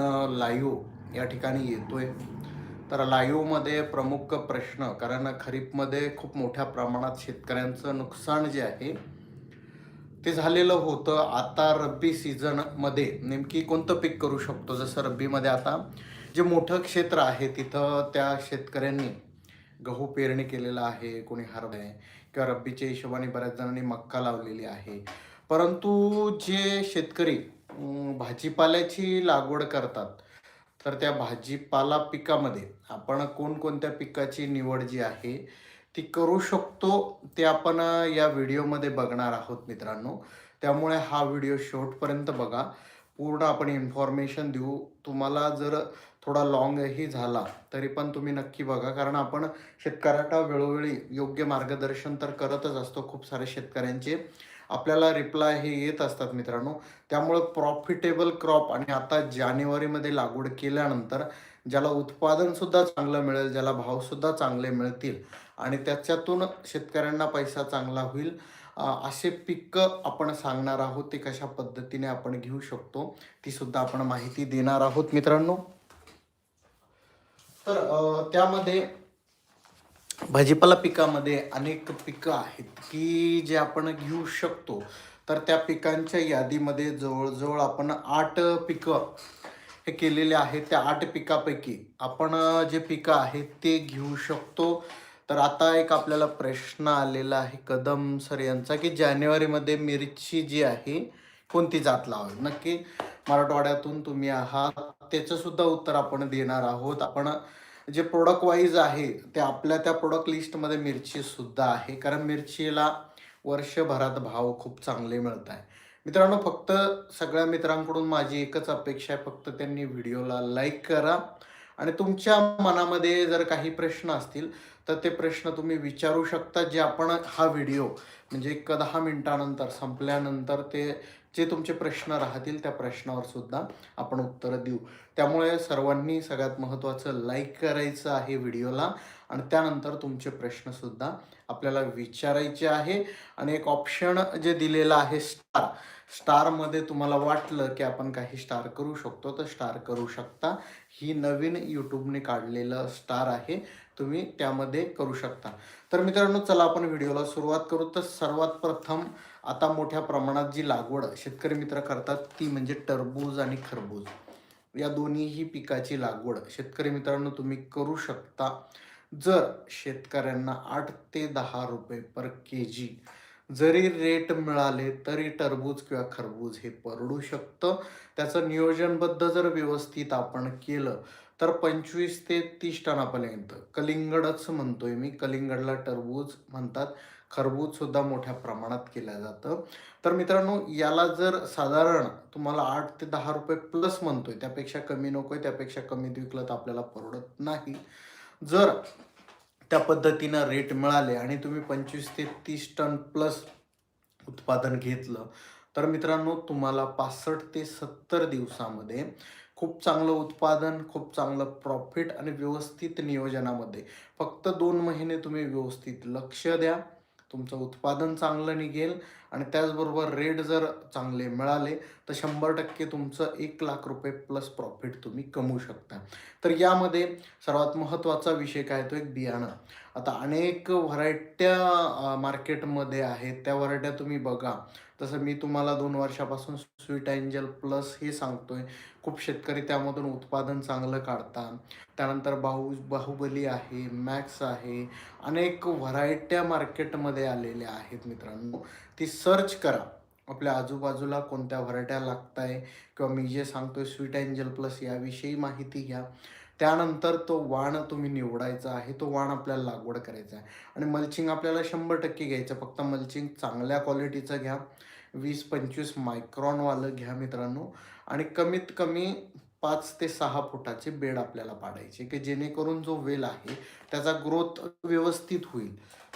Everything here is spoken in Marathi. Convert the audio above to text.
लाईव्ह या ठिकाणी येतोय. तर लाईव्हमध्ये प्रमुख प्रश्न कारण खरीपमध्ये खूप मोठ्या प्रमाणात शेतकऱ्यांचं नुकसान जे आहे ते झालेलं होतं. आता रब्बी सीझनमध्ये नेमकी कोणतं पीक करू शकतो? जसं रब्बीमध्ये आता जे मोठं क्षेत्र आहे तिथं त्या शेतकऱ्यांनी गहू पेरणी केलेला आहे कोणी हरभ आहे किंवा रब्बीच्या हिशोबाने बऱ्याच जणांनी मक्का लावलेली आहे. परंतु जे शेतकरी भाजीपाल्याची लागवड करतात. तर त्या भाजीपाला पिकामध्ये आपण कोणकोणत्या पिकाची निवड जी आहे ती करू शकतो ते आपण या व्हिडिओमध्ये बघणार आहोत मित्रांनो. त्यामुळे हा व्हिडिओ शेवटपर्यंत बघा. पूर्ण आपण इन्फॉर्मेशन देऊ. तुम्हाला जर थोडा लॉंगही झाला तरी पण तुम्ही नक्की बघा. कारण आपण शेतकऱ्याला वेळोवेळी योग्य मार्गदर्शन तर करतच असतो खूप सारे शेतकऱ्यांचे. आपल्याला रिप्लाय हे येत असतात मित्रांनो. त्यामुळे प्रॉफिटेबल क्रॉप आणि आता जानेवारीमध्ये लागवड केल्यानंतर ज्याला उत्पादनसुद्धा चांगलं मिळेल ज्याला भावसुद्धा चांगले मिळतील आणि त्याच्यातून शेतकऱ्यांना पैसा चांगला होईल. असे पिकं आपण सांगणार आहोत ते कशा पद्धतीने आपण घेऊ शकतो ती सुद्धा आपण माहिती देणार आहोत मित्रांनो. तर त्यामध्ये भाजीपाला पिकामध्ये अनेक पिकं आहेत की जे आपण घेऊ शकतो. तर त्या पिकांच्या यादीमध्ये जवळजवळ आपण आठ पिकं हे केलेले आहेत. त्या आठ पिकापैकी आपण जे पिकं आहेत ते घेऊ शकतो. तर आता एक आपल्याला प्रश्न आलेला आहे कदम सर यांचा की जानेवारीमध्ये मिरची जी आहे कोणती जात लावावी? नक्की मराठवाड्यातून तुम्ही आहात त्याचं सुद्धा उत्तर आपण देणार आहोत. आपण जे प्रोडक्ट वाईज आहे ते आपल्या त्या प्रोडक्ट लिस्टमध्ये मिरची सुद्धा आहे. कारण मिरचीला वर्षभरात भाव खूप चांगले मिळत आहे. मित्रांनो फक्त सगळ्या मित्रांकडून माझी एकच अपेक्षा आहे. फक्त त्यांनी व्हिडिओला लाईक करा. आणि तुमच्या मनामध्ये जर काही प्रश्न असतील तर ते प्रश्न तुम्ही विचारू शकता जे आपण हा व्हिडिओ म्हणजे एक दहा मिनिटानंतर संपल्यानंतर ते जे तुमचे प्रश्न राहतील त्या प्रश्नावर सुद्धा आपण उत्तरं देऊ. त्यामुळे सर्वांनी सगळ्यात महत्त्वाचं लाईक करायचं आहे व्हिडिओला आणि त्यानंतर तुमचे प्रश्नसुद्धा आपल्याला विचारायचे आहे. आणि एक ऑप्शन जे दिलेलं आहे स्टार स्टारमध्ये तुम्हाला वाटलं की आपण काही स्टार करू शकतो तर स्टार करू शकता. ही नवीन यूट्यूबने काढलेलं स्टार आहे. तुम्ही त्यामध्ये करू शकता. तर मित्रांनो चला आपण व्हिडिओला सुरुवात करू. तर सर्वात प्रथम आता मोठ्या प्रमाणात जी लागवड शेतकरी मित्र करतात ती म्हणजे टरबूज आणि खरबूज. या दोन्हीही पिकाची लागवड शेतकरी मित्रांनो तुम्ही करू शकता. जर शेतकऱ्यांना आठ ते दहा रुपये पर के जी जरी रेट मिळाले तरी टरबूज किंवा खरबूज हे परवडू शकतं. त्याचं नियोजनबद्ध जर व्यवस्थित आपण केलं तर पंचवीस ते तीस टनापर्यंत. कलिंगडच म्हणतोय मी. कलिंगडला टरबूज म्हणतात. खरबूजसुद्धा मोठ्या प्रमाणात केलं जातं. तर मित्रांनो याला जर साधारण तुम्हाला आठ ते दहा रुपये प्लस म्हणतोय त्यापेक्षा कमी नकोय त्यापेक्षा कमीत विकलं तर आपल्याला परवडत नाही. जर त्या पद्धतीनं रेट मिळाले आणि तुम्ही पंचवीस ते तीस टन प्लस उत्पादन घेतलं तर मित्रांनो तुम्हाला पासष्ट ते सत्तर दिवसामध्ये खूप चांगलं उत्पादन खूप चांगलं प्रॉफिट आणि व्यवस्थित नियोजनामध्ये फक्त दोन महिने तुम्ही व्यवस्थित लक्ष द्या. तुमचं उत्पादन चांगलं निघेल. आणि त्याचबरोबर रेट जर चांगले मिळाले तर शंभर टक्के तुमचं एक लाख रुपये प्लस प्रॉफिट तुम्ही कमवू शकता. तर यामध्ये सर्वात महत्त्वाचा विषय काय? तो एक बियाणं. आता अनेक व्हरायट्या मार्केटमध्ये आहेत. त्या व्हरायट्या तुम्ही बघा. तसं मी तुम्हाला दोन वर्षापासून स्वीट एंजल प्लस हे सांगतोय. खूप शेतकरी त्यामधून उत्पादन चांगलं काढतात. त्यानंतर बाहू बाहुबली आहे मॅक्स आहे. अनेक व्हरायट्या मार्केटमध्ये आलेल्या आहेत मित्रांनो. ती सर्च करा. आपल्या आजूबाजूला कोणत्या व्हरायट्या लागत आहे किंवा मी जे सांगतोय स्वीट अँजल प्लस याविषयी माहिती घ्या. त्यानंतर तो वाण तुम्ही निवडायचा आहे तो वाण आपल्याला लागवड करायचा आहे. आणि मल्चिंग आपल्याला शंभर टक्के घ्यायचं फक्त मल्चिंग चांगल्या क्वालिटीचं घ्या. वीस पंचवीस मायक्रॉनवालं घ्या मित्रांनो. आणि कमीत कमी पाच ते सहा फुटाचे बेड आपल्याला पाडायचे की जेणेकरून जो वेल आहे त्याचा ग्रोथ व्यवस्थित होईल.